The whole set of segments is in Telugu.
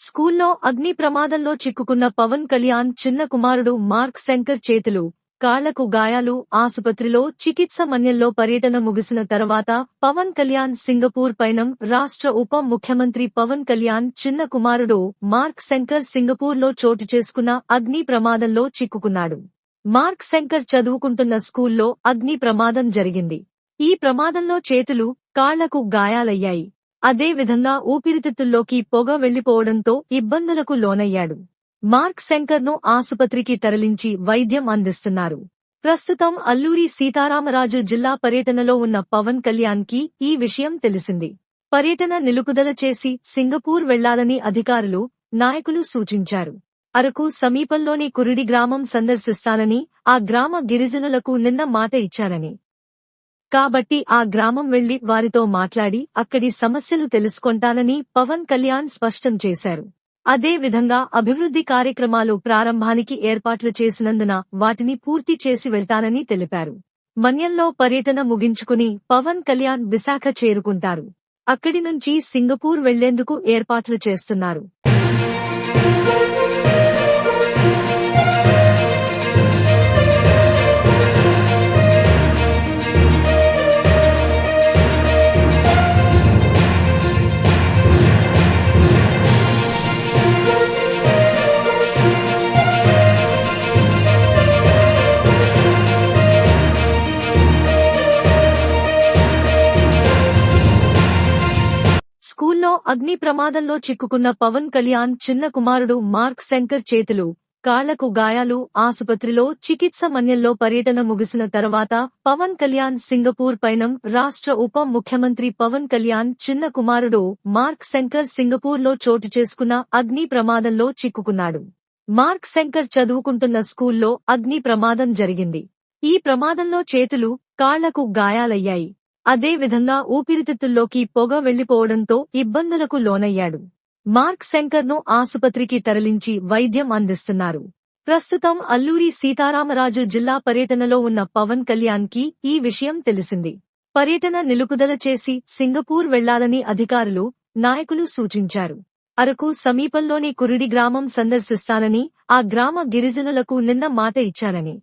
స్కూల్లో అగ్ని ప్రమాదంలో చిక్కుకున్న పవన్ కళ్యాణ్ చిన్న కుమారుడు మార్క్ శంకర్ చేతులు కాళ్ళకు గాయాలు ఆసుపత్రిలో చికిత్స మన్యంలో పర్యటన ముగిసిన తర్వాత పవన్ కళ్యాణ్ సింగపూర్ పయనం రాష్ట్ర ఉప ముఖ్యమంత్రి పవన్ కళ్యాణ్ చిన్న కుమారుడు మార్క్ శంకర్ సింగపూర్లో చోటు చేసుకున్న అగ్ని ప్రమాదంలో చిక్కుకున్నాడు. మార్క్ శంకర్ చదువుకుంటున్న స్కూల్లో అగ్ని ప్రమాదం జరిగింది. ఈ ప్రమాదంలో చేతులు కాళ్ళకు గాయాలయ్యాయి. అదే విధంగా ఊపిరితిత్తుల్లోకి పొగ వెళ్ళిపోవడంతో ఇబ్బందులకు లోనయ్యాడు. మార్క్ శంకర్ను ఆసుపత్రికి తరలించి వైద్యం అందిస్తున్నారు. ప్రస్తుతం అల్లూరి సీతారామరాజు జిల్లా పర్యటనలో ఉన్న పవన్ కళ్యాణ్కి ఈ విషయం తెలిసింది. పర్యటన నిలుపుదల చేసి సింగపూర్ వెళ్ళాలని అధికారులు నాయకులు సూచించారు. అరకు సమీపంలోని కురిడి గ్రామం సందర్శిస్తానని ఆ గ్రామ గిరిజనులకు నిన్న మాట ఇచ్చారని. కాబట్టి ఆ గ్రామం వెళ్ళి వారితో మాట్లాడి అక్కడి సమస్యలు తెలుసుకొంటానని పవన్ కళ్యాణ్ స్పష్టం చేశారు. అదే విధంగా అభివృద్ధి కార్యక్రమాలు ప్రారంభానికి ఏర్పాట్లు చేసినందున వాటిని పూర్తి చేసి వెళ్తానని తెలిపారు. మన్యంలో పర్యటన ముగించుకుని పవన్ కళ్యాణ్ విశాఖ చేరుకుంటారు. అక్కడి నుంచి సింగపూర్ వెళ్ళేందుకు ఏర్పాట్లు చేస్తున్నారు. స్కూల్లో అగ్ని ప్రమాదంలో చిక్కుకున్న పవన్ కళ్యాణ్ చిన్న కుమారుడు మార్క్ శంకర్ చేతులు కాళ్ళకు గాయాలు ఆసుపత్రిలో చికిత్స మన్యంలో పర్యటన ముగిసిన తర్వాత పవన్ కళ్యాణ్ సింగపూర్ పైనం రాష్ట్ర ఉప ముఖ్యమంత్రి పవన్ కళ్యాణ్ చిన్న కుమారుడు మార్క్ శంకర్ సింగపూర్లో చోటు చేసుకున్న అగ్ని ప్రమాదంలో చిక్కుకున్నాడు. మార్క్ శంకర్ చదువుకుంటున్న స్కూల్లో అగ్ని ప్రమాదం జరిగింది. ఈ ప్రమాదంలో చేతులు కాళ్ళకు గాయాలయ్యాయి. అదే విధంగా ఊపిరితిత్తుల్లోకి పొగ వెళ్ళిపోవడంతో ఇబ్బందులకు లోనయ్యాడు. మార్క్ శంకర్ను ఆసుపత్రికి తరలించి వైద్యం అందిస్తున్నారు. ప్రస్తుతం అల్లూరి సీతారామరాజు జిల్లా పర్యటనలో ఉన్న పవన్ కళ్యాణ్కి ఈ విషయం తెలిసింది. పర్యటన నిలుపుదల చేసి సింగపూర్ వెళ్ళాలని అధికారులు నాయకులు సూచించారు. అరకు సమీపంలోని కురిడి గ్రామం సందర్శిస్తానని ఆ గ్రామ గిరిజనులకు నిన్న మాట ఇచ్చారని.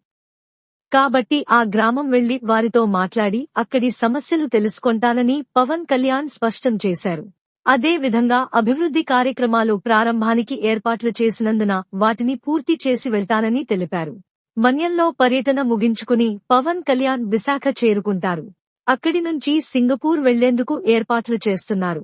కాబట్టి ఆ గ్రామం వెళ్ళి వారితో మాట్లాడి అక్కడి సమస్యలు తెలుసుకొంటానని పవన్ కళ్యాణ్ స్పష్టం చేశారు. అదే విధంగా అభివృద్ధి కార్యక్రమాలు ప్రారంభానికి ఏర్పాట్లు చేసినందున వాటిని పూర్తి చేసి వెళ్తానని తెలిపారు. మన్యంలో పర్యటన ముగించుకుని పవన్ కళ్యాణ్ విశాఖ చేరుకుంటారు. అక్కడి నుంచి సింగపూర్ వెళ్ళేందుకు ఏర్పాట్లు చేస్తున్నారు.